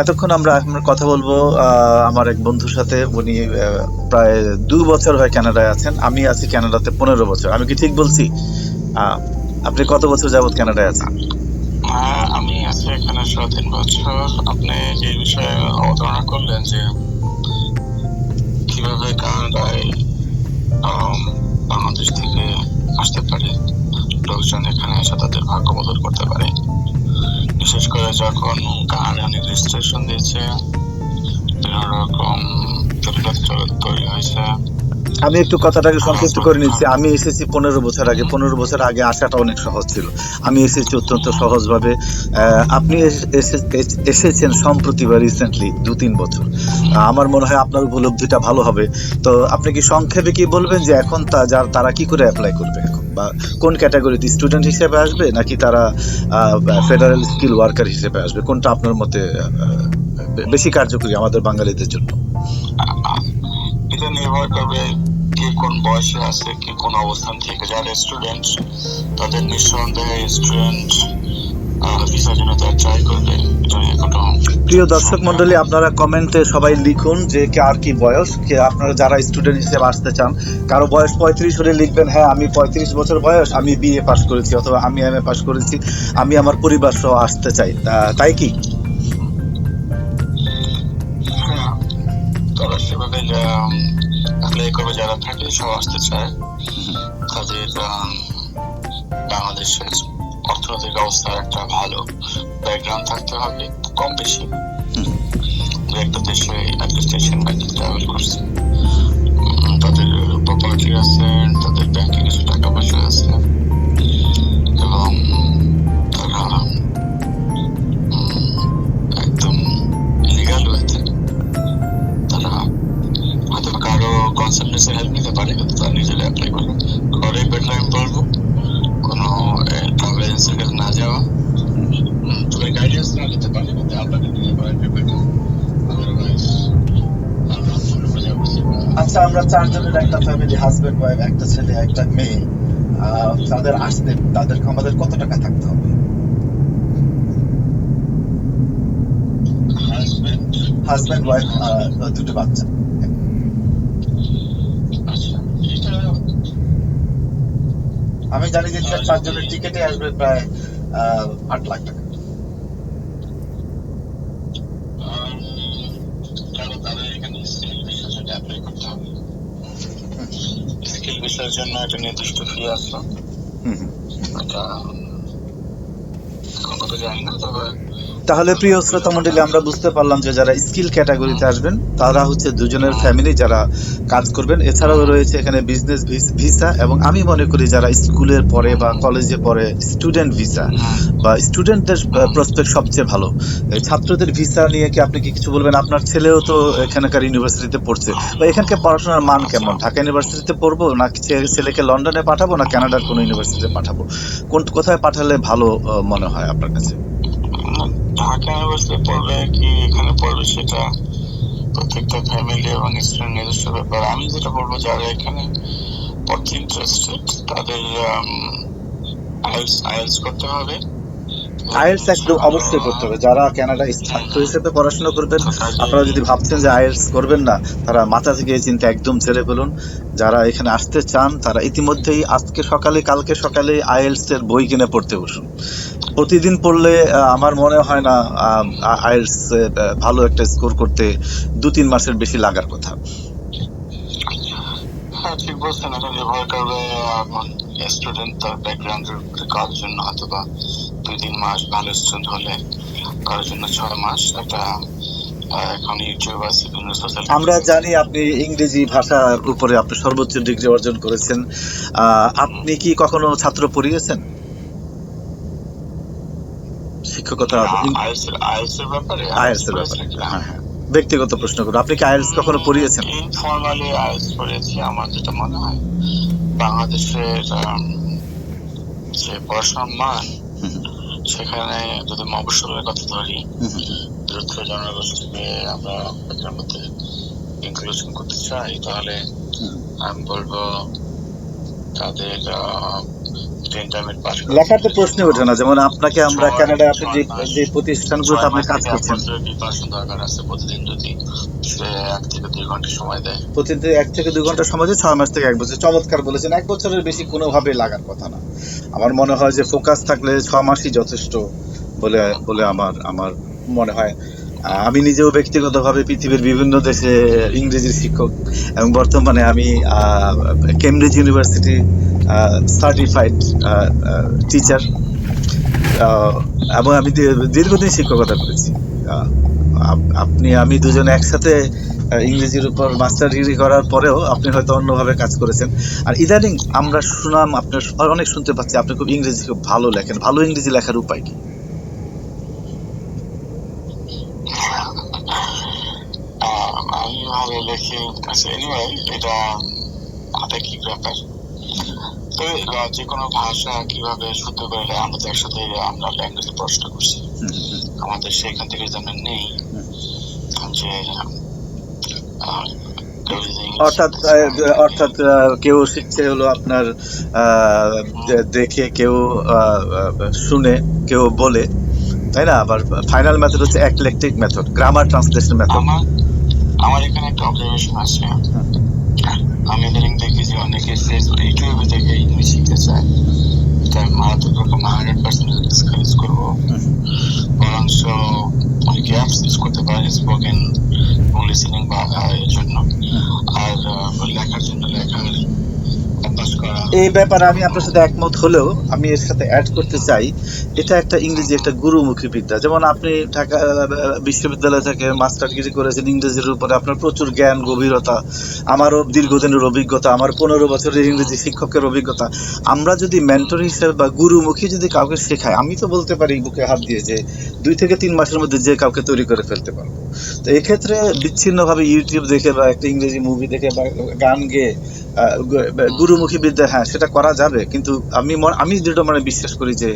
এতক্ষণ আমরা কথা বলব আমার এক বন্ধুর সাথে। উনি প্রায় দু বছর হয় কানাডায় আছেন। আমি আছি কানাডাতে পনেরো বছর। আমি কি ঠিক বলছি? আপনি কত বছর যাবত কানাডায় আছেন? আমি আছি এখানে তিন বছর। আপনি যে বিষয়ে অবতারণা করলেন যে কীভাবে কানাডায় বাংলাদেশ থেকে আসতে পারে, লোকজন এখানে এসে তাদের ভাগ্য করতে পারে। বিশেষ করে যখন কানাডা রেজিস্ট্রেশন দিয়েছে। বিভিন্ন রকম তৈরি হয়েছে। আমি একটু কথাটাকে সংক্ষিপ্ত করে নিচ্ছি। আমি এসেছি পনেরো বছর আগে পনেরো বছর আগে আসাটা অনেক সহজ ছিল। আমি এসেছি অত্যন্ত সহজভাবে আহ, আপনি এস- এসে- এস- এসেছেন সম্প্রতি বা রিসেন্টলি দু তিন বছর আমার মনে হয় আপনার উপলব্ধিটা ভালো হবে। তো আপনি কি সংক্ষেপে কি বলবেন যে এখন তা যার তারা কি করে অ্যাপ্লাই করবে এখন? বা কোন ক্যাটাগরিতে স্টুডেন্ট হিসেবে আসবে নাকি তারা ফেডারেল স্কিল ওয়ার্কার হিসেবে আসবে? কোনটা আপনার মতে বেশি কার্যকরী আমাদের বাঙালিদের জন্য? এটা নির্ভর করবে কে কোন বয়সে আছে, কে কোন অবস্থান থেকে যারা স্টুডেন্ট তাদের নিঃসন্দেহে স্টুডেন্ট প্রিয় দর্শক মন্ডলী আপনারা কমেন্টে সবাই লিখুন যে কে আর কি বয়স কে আপনারা যারা স্টুডেন্ট হিসেবে আসতে চান কারও বয়স পঁয়ত্রিশ হলে লিখবেন হ্যাঁ আমি পঁয়ত্রিশ বছর বয়স আমি বিএ পাস করেছি অথবা আমি এম এ পাস করেছি আমি আমার পরিবার সহ আসতে চাই। তাই কি? হ্যাঁ, তারা সেভাবে অ্যাপ্লাই করবে যারা থাকে সব আসতে চায়। তাদের বাংলাদেশের অর্থনৈতিক অবস্থার একটা ভালো ব্যাকগ্রাউন্ড থাকতে হবে, কম বেশি। দু একটা দেশে অ্যাডমিনিস্ট্রেশন ব্যাংকে ট্রাভেল করছে। তাদের প্রপার্টি আছে, তাদের ব্যাংকে কিছু টাকা পয়সা আছে। এবং তারা একদম লিগাল হয়েছে। তারা হয়তো কারও কনসালটেন্সি হেল্প নিতে পারে, কিন্তু তারা নিজেরা অ্যাপ্লাই করবে। ঘরে বেটার আমি কোনো এজেন্সির কাছে না যাওয়া তবে গাইডেন্স না নিতে পারে কিন্তু আপনাকে নিয়ে আদারওয়াইজ আমরা আচ্ছা চারজনের একটা ফ্যামিলি হাজবেন্ড ওয়াইফ একটা ছেলে একটা মেয়ে আহ, তাদের আসতে তাদের আমাদের কত টাকা থাকতে হবে হাজবেন্ড হাজবেন্ড ওয়াইফ দুটো বাচ্চা আচ্ছা এটা আমি জানি যে চারজনের টিকেটে আসবে প্রায় আহ, আট লাখ টাকা। স্কিল জন্য একটা নির্দিষ্ট ফি আছে হুম হুম। এটা এখন কত জানি না তবে তাহলে প্রিয় শ্রোতা মন্ডলী আমরা বুঝতে পারলাম যে যারা স্কিল ক্যাটাগরিতে আসবেন, তারা হচ্ছে দুজনের ফ্যামিলি যারা কাজ করবেন। এছাড়াও রয়েছে এখানে বিজনেস ভিসা এবং আমি মনে করি যারা স্কুলের পরে বা কলেজে পড়ে স্টুডেন্ট ভিসা বা স্টুডেন্টদের প্রসপেক্ট সবচেয়ে ভালো। ছাত্রদের ভিসা নিয়ে কি আপনি কি কিছু বলবেন? আপনার ছেলেও তো এখানকার ইউনিভার্সিটিতে পড়ছে। বা এখানকার পড়াশোনার মান কেমন? ঢাকা ইউনিভার্সিটিতে পড়ব না ছেলেকে লন্ডনে পাঠাবো না কানাডার কোনো ইউনিভার্সিটিতে পাঠাবো? কোন, কোথায় পাঠালে ভালো মনে হয়? আপনার কাছে? ঢাকা ইউনিভার্সিটি পড়বে কি এখানে পড়বে সেটা প্রত্যেকটা ফ্যামিলি এবং স্টুডেন্ট নিজস্ব ব্যাপার। আমি যেটা বলব যারা এখানে পড়তে ইন্টারেস্টেড তাদের আইএলস আইএলস করতে হবে। আইএলস একদম অবশ্যই করতে হবে। যারা কানাডা ছাত্র হিসেবে পড়াশোনা করবেন আপনারা যদি ভাবছেন যে আইএলস করবেন না তারা মাথা থেকে এই চিন্তা একদম ছেড়ে ফেলুন। যারা এখানে আসতে চান তারা ইতিমধ্যেই আজকে সকালে কালকে সকালে আইএলস এর বই কিনে পড়তে বসুন। প্রতিদিন পড়লে আমার মনে হয় না আইএলস ভালো একটা স্কোর করতে দু তিন মাসের বেশি লাগার কথা। হ্যাঁ ঠিক বলছেন এটা নির্ভর করবে স্টুডেন্ট তার কারোর জন্য হয়তো বা দুই তিন মাস ভালো স্টুডেন্ট হলে কারোর জন্য ছয় মাস। একটা আমরা জানি আপনি ইংরেজি ভাষার উপরে আপনি সর্বোচ্চ ডিগ্রি অর্জন করেছেন। আহ, আপনি কি কখনো ছাত্র পড়িয়েছেন? শিক্ষকতা এর ব্যাপারে আইএলস এর ব্যাপারে হ্যাঁ হ্যাঁ। ব্যক্তিগত প্রশ্ন করব আপনি কি আইএলস কখনো পড়িয়েছেন? ইনফর্মালি আইএলস পড়েছি আমার যেটা মনে হয়। বাংলাদেশের যে পড়াশোনার মান সেখানে যদি মফস্বলের কথা ধরি দরিদ্র জনগোষ্ঠীকে আমরা এটার মধ্যে ইনক্লুশন করতে চাই তাহলে আমি বলব তাদের পাস লেখাতে প্রশ্ন ওঠে না। যেমন আপনাকে আমরা কানাডায় আপনি যে যে প্রতিষ্ঠানগুলোতে আপনি কাজ করছেন। প্রতিদিন এক থেকে দুই ঘণ্টা সময় দেয় প্রতিদিন এক থেকে দুই ঘণ্টা সময় ছয় মাস থেকে এক বছর। চমৎকার বলেছেন। এক বছরের বেশি কোনোভাবে লাগার কথা না। আমার মনে হয় যে ফোকাস থাকলে ছ মাসই যথেষ্ট বলে বলে আমার আমার মনে হয়। আমি নিজেও ব্যক্তিগতভাবে পৃথিবীর বিভিন্ন দেশে ইংরেজির শিক্ষক এবং বর্তমানে আমি কেমব্রিজ ইউনিভার্সিটি সার্টিফাইড টিচার এবং আমি দীর্ঘদিন শিক্ষকতা করেছি। আপনি, আমি দুজনে একসাথে ইংরেজির উপর মাস্টার ডিগ্রি করার পরেও আপনি হয়তো অন্যভাবে কাজ করেছেন। আর ইদানিং আমরা শুনাম আপনার অনেক শুনতে পাচ্ছি, আপনি খুব ইংরেজি খুব ভালো লেখেন। ভালো ইংরেজি লেখার উপায় কি? এনিওয়ে এটা আপেক্ষিক ব্যাপার? তো যে কোনো ভাষা কীভাবে শুদ্ধ করে আমরা একসাথে আমরা ল্যাঙ্গুয়েজে পড়াশোনা করছি। আমাদের সেখান থেকে যেন নেই যে অর্থাৎ অর্থাৎ কেউ শিখছে হলো আপনার দেখে কেউ শুনে কেউ বলে তাই না? আবার ফাইনাল মেথড হচ্ছে eclectic method grammar translation method আমার এখানে একটা অবজারভেশন আছে। আমি ইদানিং দেখি যে অনেকে ইউটিউবে থেকে ইংলিশ শিখতে চায়। তাই মারাত্মক রকম হান্ড্রেড পার্সেন্ট ডিসকারেজ করব। বরঞ্চ অনেকে অ্যাপস ইউজ করতে পারে স্পোকেন এবং লিসেনিং বা এর জন্য। আর লেখার জন্য করা এই ব্যাপারে আমি আপনার সাথে একমত হলেও আমি এর সাথে অ্যাড করতে চাই। এটা একটা ইংরেজি একটা গুরুমুখী বিদ্যা। যেমন আপনি ঢাকা বিশ্ববিদ্যালয় থেকে মাস্টার ডিগ্রি করেছেন ইংরেজির উপরে আপনার প্রচুর জ্ঞান গভীরতা আমারও দীর্ঘদিনের অভিজ্ঞতা আমার পনেরো বছরের ইংরেজি শিক্ষকের অভিজ্ঞতা। আমরা যদি মেন্টর হিসেবে বা গুরুমুখী যদি কাউকে শেখাই আমি তো বলতে পারি বুকে হাত দিয়ে যে দুই থেকে তিন মাসের মধ্যে যে কাউকে তৈরি করে ফেলতে পারব। তো এক্ষেত্রে বিচ্ছিন্নভাবে ইউটিউব দেখে বা একটা ইংরেজি মুভি দেখে বা গান গেয়ে আহ, গু- গুরুমুখী বিদ্যা হ্যাঁ সেটা করা যাবে। কিন্তু আমি আমি যেটা মানে বিশ্বাস করি যে